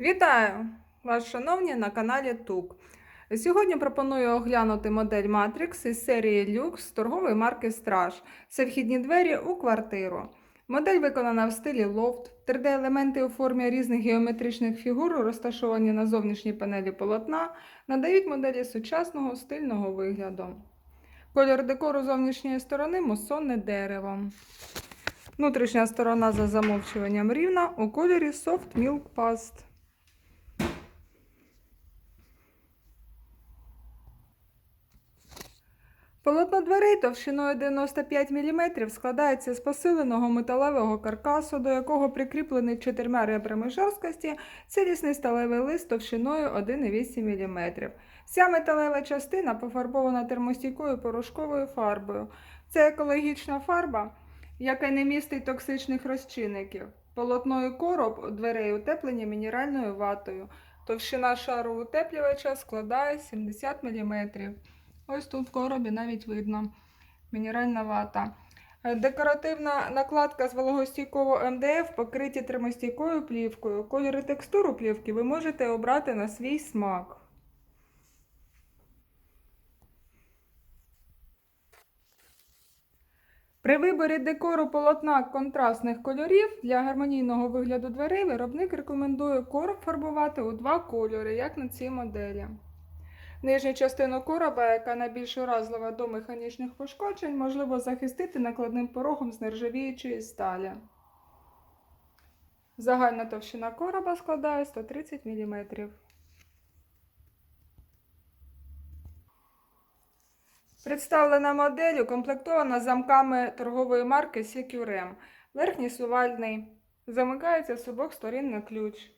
Вітаю вас, шановні, на каналі ТУК. Сьогодні пропоную оглянути модель Matrix із серії Lux торгової марки Страж. Це вхідні двері у квартиру. Модель виконана в стилі лофт. 3D-елементи у формі різних геометричних фігур, розташовані на зовнішній панелі полотна, надають моделі сучасного стильного вигляду. Колір декору зовнішньої сторони мусонне дерево. Внутрішня сторона за замовчуванням рівна у кольорі Soft Milk Past. Полотно дверей товщиною 95 мм складається з посиленого металевого каркасу, до якого прикріплений чотирма ребрами жорсткості цілісний сталевий лист товщиною 1,8 мм. Вся металева частина пофарбована термостійкою порошковою фарбою. Це екологічна фарба, яка не містить токсичних розчинників. Полотно і короб дверей утеплені мінеральною ватою. Товщина шару утеплювача складає 70 мм. Ось тут в коробі навіть видно мінеральна вата. Е, Декоративна накладка з вологостійкового МДФ покриті термостійкою плівкою. Кольори текстуру плівки ви можете обрати на свій смак. При виборі декору полотна контрастних кольорів для гармонійного вигляду дверей виробник рекомендує короб фарбувати у два кольори, як на цій моделі. Нижню частину короба, яка найбільш уразлива до механічних пошкоджень, можливо захистити накладним порогом з нержавіючої сталі. Загальна товщина короба складає 130 мм. Представлена модель укомплектована замками торгової марки Securem. Верхній сувальний. Замикається з обох сторін на ключ.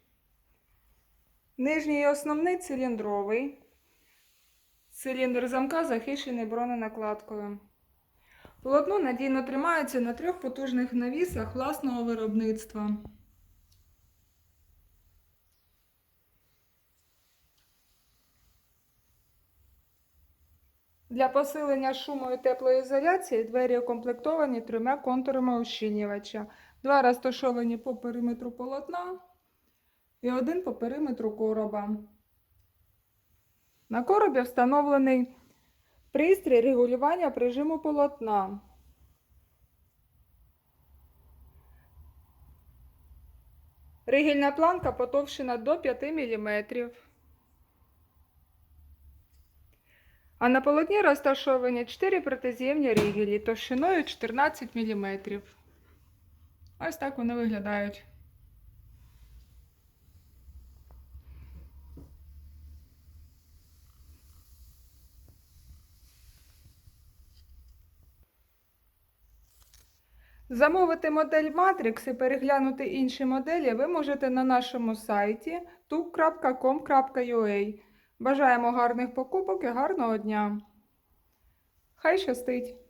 Нижній і основний циліндровий. Циліндр замка захищений броненакладкою. Полотно надійно тримається на трьох потужних навісах власного виробництва. Для посилення шуму і теплоізоляції двері укомплектовані трьома контурами ощільнювача. Два розташовані по периметру полотна і один по периметру короба. На коробі встановлений пристрій регулювання прижиму полотна. Ригільна планка потовщена до 5 мм. А на полотні розташовані 4 протиз'ємні ригелі товщиною 14 мм. Ось так вони виглядають. Замовити модель Matrix і переглянути інші моделі ви можете на нашому сайті tuk.com.ua. Бажаємо гарних покупок і гарного дня! Хай щастить!